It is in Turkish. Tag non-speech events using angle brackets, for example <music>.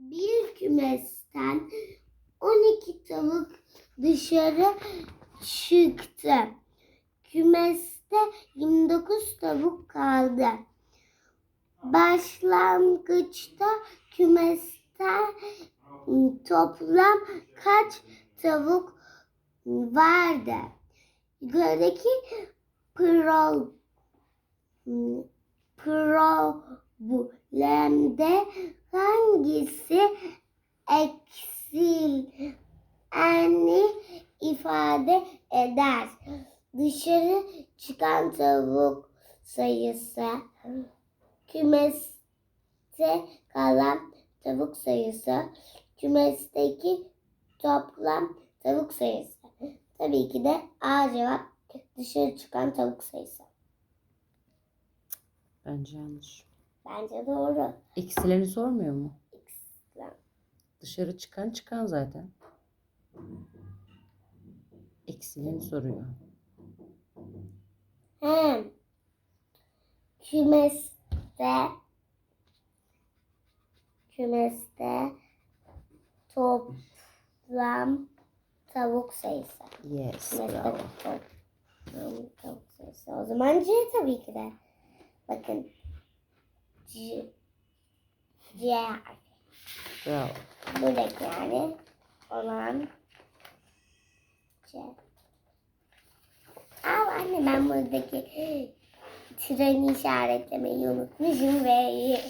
Bir kümesten 12 tavuk dışarı çıktı. Kümeste 29 tavuk kaldı. Başlangıçta kümeste toplam kaç tavuk vardı? Yukarıdaki pro, problemde hangisi eksileni ifade eder? Dışarı çıkan tavuk sayısı, kümeste kalan tavuk sayısı, kümesteki toplam tavuk sayısı. Tabii ki de A cevap dışarı çıkan tavuk sayısı. Bence yanlış. Bence doğru. Eksileni sormuyor mu? Eksilen. Dışarı çıkan çıkan zaten. Eksileni soruyor. Hem kümeste kümeste toplam tavuk sayısı. Yes, Kümeste bravo. toplam tavuk sayısı. O zaman C tabii ki de. Bakın. C. C harfi. Bravo. Buradaki yani olan C. Aa anne ben buradaki <gasps> treni işaretlemeyi unutmuşum ve